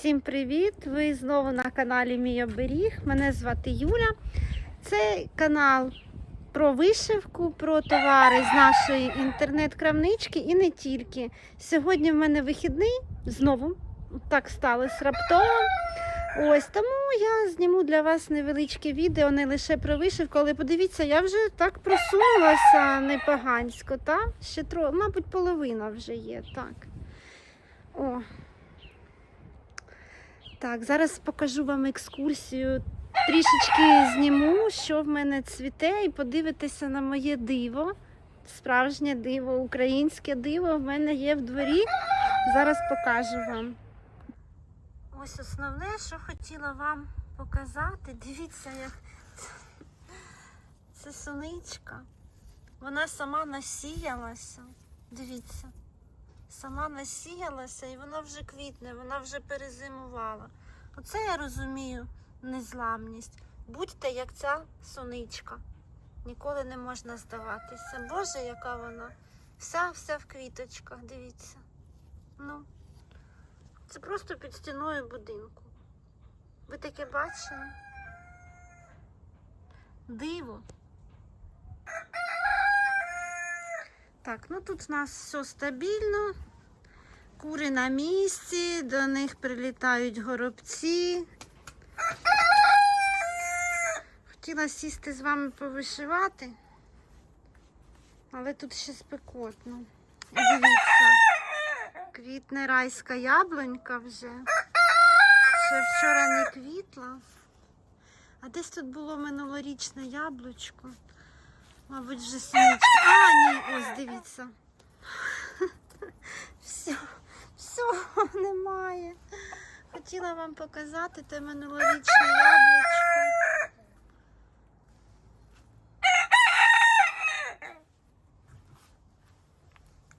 Всім привіт! Ви знову на каналі Мій Оберіг. Мене звати Юля. Це канал про вишивку, про товари з нашої інтернет-крамнички і не тільки. Сьогодні в мене вихідний знову так сталося раптово. Ось тому я зніму для вас невеличке відео, не лише про вишивку, але подивіться, я вже так просунулася непогансько, та? Ще тро, мабуть, половина вже є. Так. О, так, зараз покажу вам екскурсію. Трішечки зніму, що в мене цвіте, і подивитися на моє диво. Справжнє диво, українське диво в мене є в дворі. Зараз покажу вам. Ось основне, що хотіла вам показати. Дивіться, як це соничка. Вона сама насіялася. Дивіться сама насіялася і вона вже квітне, вона вже перезимувала. Оце я розумію незламність. Будьте як ця соничка. Ніколи не можна здаватися. Боже, яка вона. Вся вся в квіточках, дивіться. Ну, це просто під стіною будинку. Ви таке бачили? Диво. Так, ну тут у нас все стабільно. Кури на місці, до них прилітають горобці. Хотіла сісти з вами повишивати, але тут ще спекотно. Дивіться, квітне райська яблунька вже. Ще вчора не квітла. А десь тут було минулорічне яблучко. Мабуть, вже сінечки. А, ні, ось дивіться. Все, все, немає. Хотіла вам показати те минулорічне яблучко.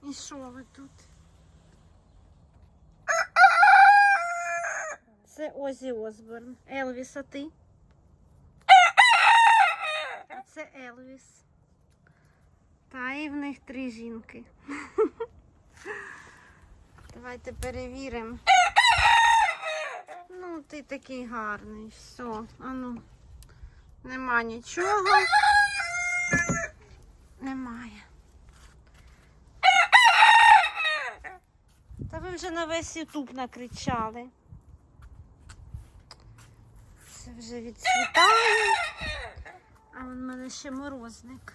І що ви тут? Це Озі Осборн. Елвіс, а ти? А це Елвіс. Та і в них три жінки. Давайте перевіримо. Ну, ти такий гарний. Все, ану. Нема нічого. Немає. Та ви вже на весь Ютуб накричали. Це вже відцвітає. А в мене ще морозник.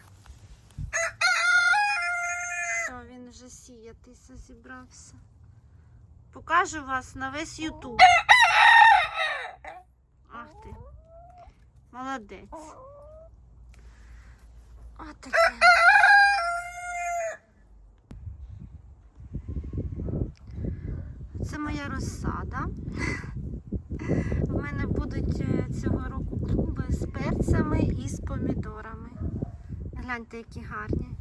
Все, вже сіятися зібрався. Покажу вас на весь Ютуб. Ах ти. Молодець. Отаке. Це моя розсада. В мене будуть е, цього року клуби з перцями і з помідорами. Гляньте, які гарні.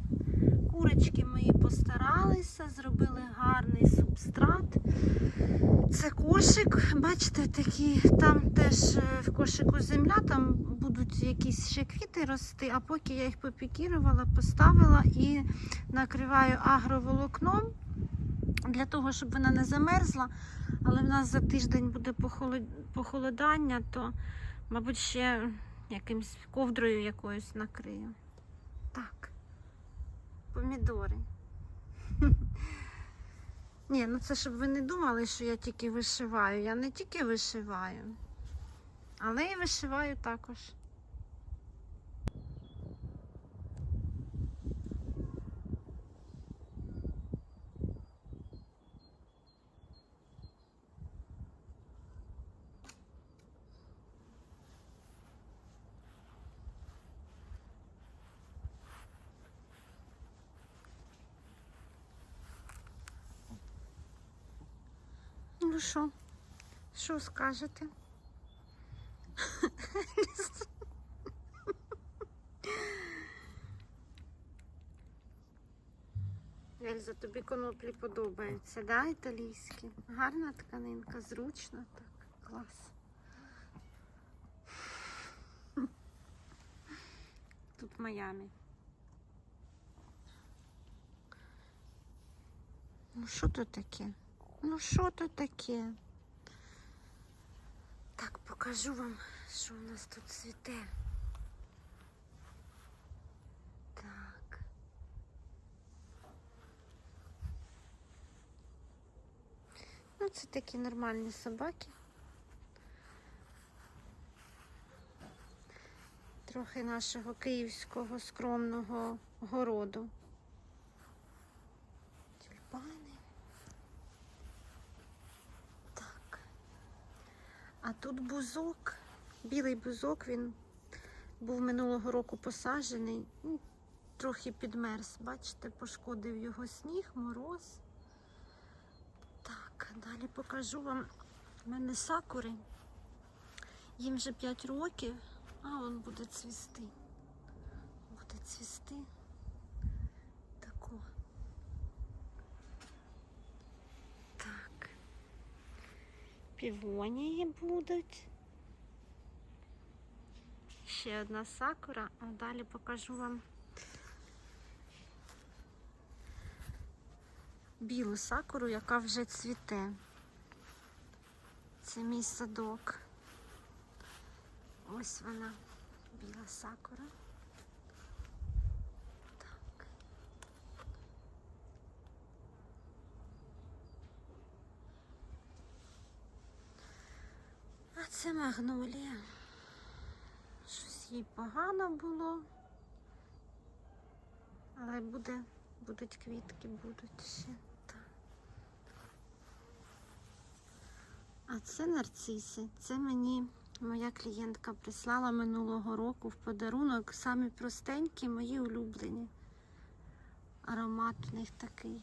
Курочки мої постаралися, зробили гарний субстрат. Це кошик, бачите, такі, там теж е, в кошику земля, там будуть якісь ще квіти рости, а поки я їх попікірувала, поставила і накриваю агроволокном для того, щоб вона не замерзла. Але в нас за тиждень буде похолодання, то, мабуть, ще якимсь ковдрою якоюсь накрию. Так. Помідори. Ні, ну це щоб ви не думали, що я тільки вишиваю. Я не тільки вишиваю, але і вишиваю також. Ну що, що скажете? Ельза, тобі коноплі подобаються, да, італійські? Гарна тканинка, зручно так. Клас. Тут в Майамі. Ну що то таке? Ну що то таке? Так, покажу вам, що у нас тут цвіте. Так. Ну, це такі нормальні собаки. Трохи нашого київського скромного городу. Тюльпани. Так. А тут бузок, білий бузок, він був минулого року посаджений, ну, трохи підмерз. Бачите, пошкодив його сніг, мороз. Так, далі покажу вам. У мене сакури. Їм вже 5 років, а он буде цвісти. Буде цвісти. Тако. Так. Півонії будуть. Ще одна сакура, а далі покажу вам білу сакуру, яка вже цвіте. Це мій садок. Ось вона, біла сакура. Це магнолія. Щось їй погано було. Але буде, будуть квітки, будуть ще. А це нарциси. Це мені моя клієнтка прислала минулого року в подарунок. Самі простенькі, мої улюблені. Аромат у них такий.